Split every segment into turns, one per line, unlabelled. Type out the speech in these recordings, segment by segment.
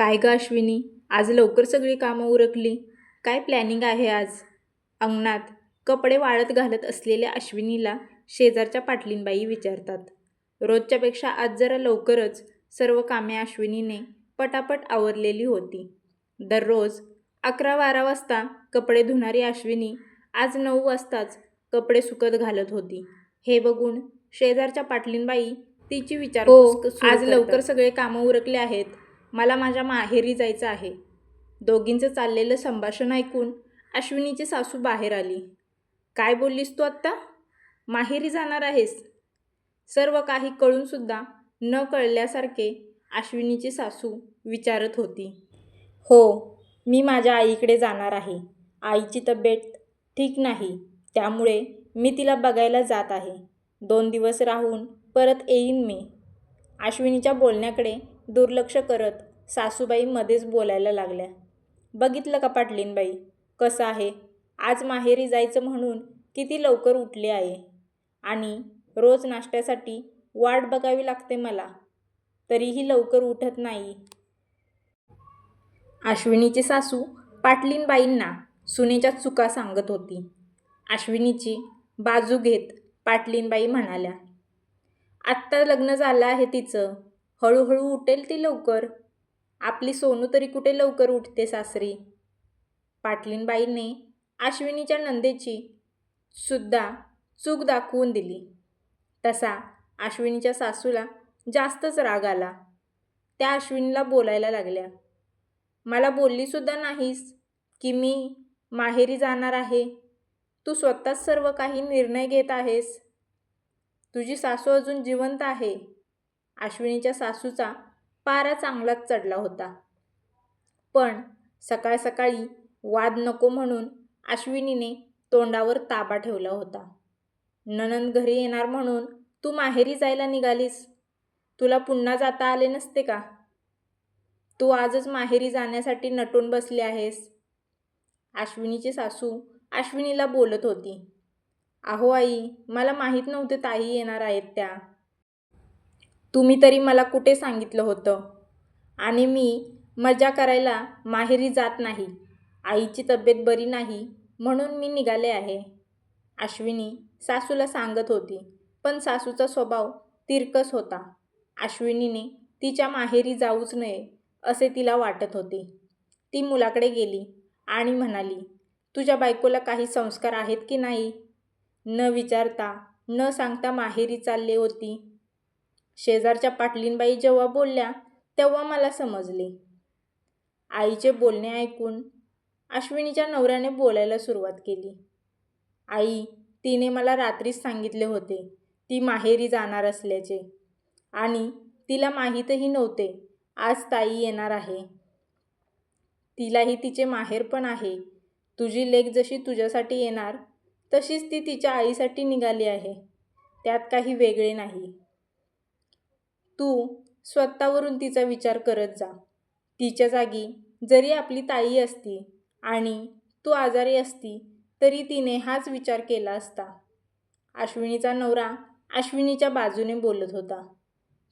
काय ग अश्विनी? आज लवकर सगळी कामं उरकली. काय प्लॅनिंग आहे आज? अंगणात कपडे वाळत घालत असलेल्या अश्विनीला शेजारच्या पाटलींबाई विचारतात. रोजच्यापेक्षा आज जरा लवकरच सर्व कामे अश्विनीने पटापट आवरलेली होती. दररोज अकरा बारा वाजता कपडे धुणारी अश्विनी आज नऊ वाजताच कपडे सुकत घालत होती. हे बघून शेजारच्या पाटलींबाई तिची विचार आज लवकर सगळे कामं उरकले आहेत. मला माझ्या माहेरी जायचं आहे. दोघींचं चाललेलं संभाषण ऐकून अश्विनीची सासू बाहेर आली. काय बोललीस तू आत्ता? माहेरी जाणार आहेस. सर्व काही कळूनसुद्धा न कळल्यासारखे अश्विनीची सासू विचारत होती. हो मी माझ्या आईकडे जाणार आहे. आईची तब्येत ठीक नाही त्यामुळे मी तिला बघायला जात आहे. दोन दिवस राहून परत येईन मी. अश्विनीच्या बोलण्याकडे दुर्लक्ष करत सासूबाई मध्येच बोलायला लागल्या. बघितलं का पाटलीनबाई? कसं आहे? आज माहेरी जायचं म्हणून किती लवकर उठले आहे? आणि रोज नाश्त्यासाठी वाट बघावी लागते मला. तरीही लवकर उठत नाही. अश्विनीची सासू पाटलीनबाईंना सुनेच्या चुका सांगत होती. अश्विनीची बाजू घेत पाटलीनबाई म्हणाल्या आत्ता लग्न झालं आहे तिचं. हळूहळू उठेल ती लवकर. आपली सोनू तरी कुठे लवकर उठते सासरी? पाटलीनबाईंनी अश्विनीच्या नंदेची सुद्धा चूक दाखवून दिली. तसा अश्विनीच्या सासूला जास्तच राग आला. त्या अश्विनीला बोलायला लागल्या. मला बोललीसुद्धा नाहीस की मी माहेरी जाणार आहे. तू स्वतःच सर्व काही निर्णय घेत आहेस. तुझी सासू अजून जिवंत आहे. अश्विनीच्या सासूचा पारा चांगलाच चढला होता. पण सकाळ सकाळी वाद नको म्हणून अश्विनीने तोंडावर ताबा ठेवला होता. ननंद घरी येणार म्हणून तू माहेरी जायला निघालीस. तुला पुन्हा जाता आले नसते का? तू आजच माहेरी जाण्यासाठी नटून बसली आहेस. अश्विनीची सासू अश्विनीला बोलत होती. अहो आई मला माहीत नव्हते ताई येणार आहेत त्या. तुम्ही तरी मला कुठे सांगितलं होतं? आणि मी मजा करायला माहेरी जात नाही. आईची तब्येत बरी नाही म्हणून मी निघाले आहे. अश्विनी सासूला सांगत होती पण सासूचा स्वभाव तिरकस होता. अश्विनीने तिच्या माहेरी जाऊच नये असे तिला वाटत होते. ती मुलाकडे गेली आणि म्हणाली तुझ्या बायकोला काही संस्कार आहेत की नाही? न विचारता न सांगता माहेरी चालले होती शेजारच्या पाटलीनबाई जेव्हा बोलल्या तेव्हा मला समजले. आईचे बोलणे ऐकून अश्विनीच्या नवऱ्याने बोलायला सुरुवात केली. आई तिने मला रात्रीच सांगितले होते ती माहेरी जाणार असल्याचे. आणि तिला माहीतही नव्हते आज ताई येणार आहे. तिलाही तिचे माहेर पण आहे. तुझी लेख जशी तुझ्यासाठी येणार तशीच ती तिच्या आईसाठी निघाली आहे. त्यात काही वेगळे नाही. तू स्वतःवरून तिचा विचार करत जा. तिच्या जागी जरी आपली ताई असती आणि तू आजारी असती तरी तिने हाच विचार केला असता. अश्विनीचा नवरा अश्विनीच्या बाजूने बोलत होता.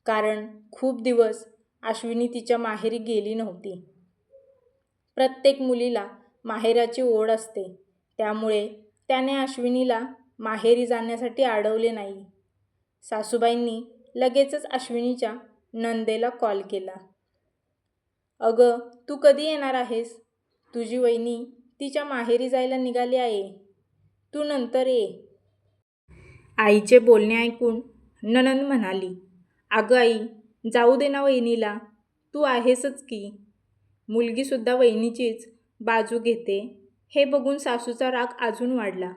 कारण खूप दिवस अश्विनी तिच्या माहेरी गेली नव्हती. प्रत्येक मुलीला माहेराची ओढ असते. त्यामुळे त्याने अश्विनीला माहेरी जाण्यासाठी अडवले नाही. सासूबाईंनी लगेचच अश्विनीच्या नंदेला कॉल केला. अगं तू कधी येणार आहेस? तुझी वहिनी तिच्या माहेरी जायला निघाली आहे. तू नंतर ये. आईचे बोलणे ऐकून ननंद म्हणाली अगं आई जाऊ दे ना वहिनीला. तू आहेसच की. मुलगीसुद्धा वहिनीचीच बाजू घेते. हे बघून सासूचा राग अजून वाढला.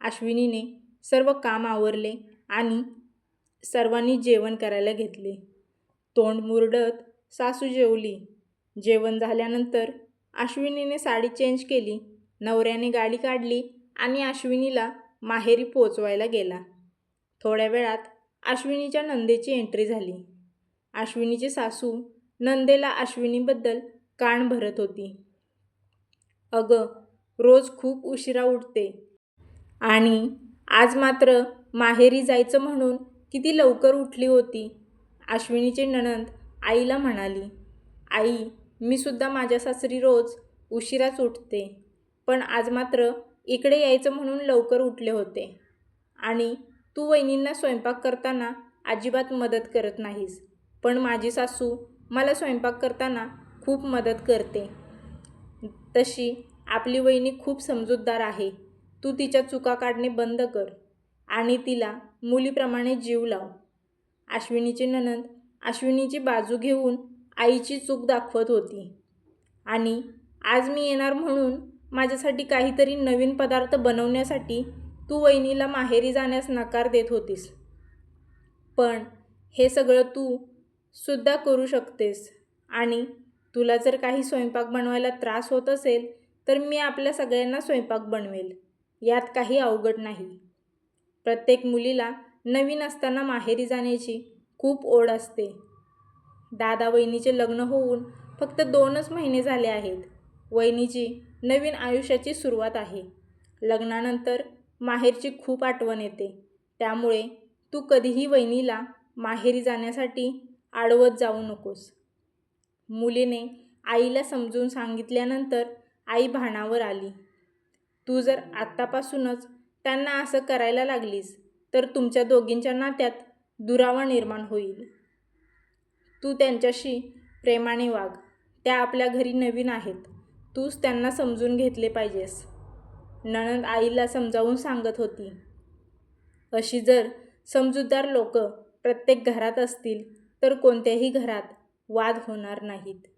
अश्विनीने सर्व काम आवरले आणि सर्वांनी जेवण करायला घेतले. तोंड मुरडत सासू जेवली. जेवण झाल्यानंतर अश्विनीने साडी चेंज केली. नवऱ्याने गाडी काढली आणि अश्विनीला माहेरी पोचवायला गेला. थोड्या वेळात अश्विनीच्या नंदेची एंट्री झाली. अश्विनीची सासू नंदेला अश्विनीबद्दल कान भरत होती. अगं रोज खूप उशिरा उठते. आणि आज मात्र माहेरी जायचं म्हणून किती लवकर उठली होती? अश्विनीची नणंद आईला म्हणाली आई मी सुद्धा माझ्या सासरी रोज उशिराच उठते पण आज मात्र इकडे यायचं म्हणून लवकर उठले होते. आणि तू वहिनींना स्वयंपाक करताना अजिबात मदत करत नाहीस पण माझी सासू मला स्वयंपाक करताना खूप मदत करते. तशी आपली वहिनी खूप समजूतदार आहे. तू तिच्या चुका काढणे बंद कर आणि तिला मुलीप्रमाणे जीव लाव. अश्विनीची ननंद अश्विनीची बाजू घेऊन आईची चूक दाखवत होती. आणि आज मी येणार म्हणून माझ्यासाठी काहीतरी नवीन पदार्थ बनवण्यासाठी तू वहिनीला माहेरी जाण्यास नकार देत होतीस. पण हे सगळं तू सुद्धा करू शकतेस. आणि तुला जर काही स्वयंपाक बनवायला त्रास होत असेल तर मी आपल्या सगळ्यांना स्वयंपाक बनवेल. यात काही अवघड नाही. प्रत्येक मुलीला नवीन असताना माहेरी जाण्याची खूप ओढ असते. दादा वहिनीचे लग्न होऊन फक्त दोनच महिने झाले आहेत. वहिनीची नवीन आयुष्याची सुरुवात आहे. लग्नानंतर माहेरची खूप आठवण येते. त्यामुळे तू कधीही वहिनीला माहेरी जाण्यासाठी आडवत जाऊ नकोस. मुलीने आईला समजून सांगितल्यानंतर आई भानावर आली. तू जर आत्तापासूनच त्यांना असं करायला लागलीस तर तुमच्या दोघींच्या नात्यात दुरावा निर्माण होईल. तू त्यांच्याशी प्रेमाने वाग. त्या आपल्या घरी नवीन आहेत. तूच त्यांना समजून घेतले पाहिजेस. नणंद आईला समजावून सांगत होती. अशी जर समजूतदार लोक प्रत्येक घरात असतील तर कोणत्याही घरात वाद होणार नाहीत.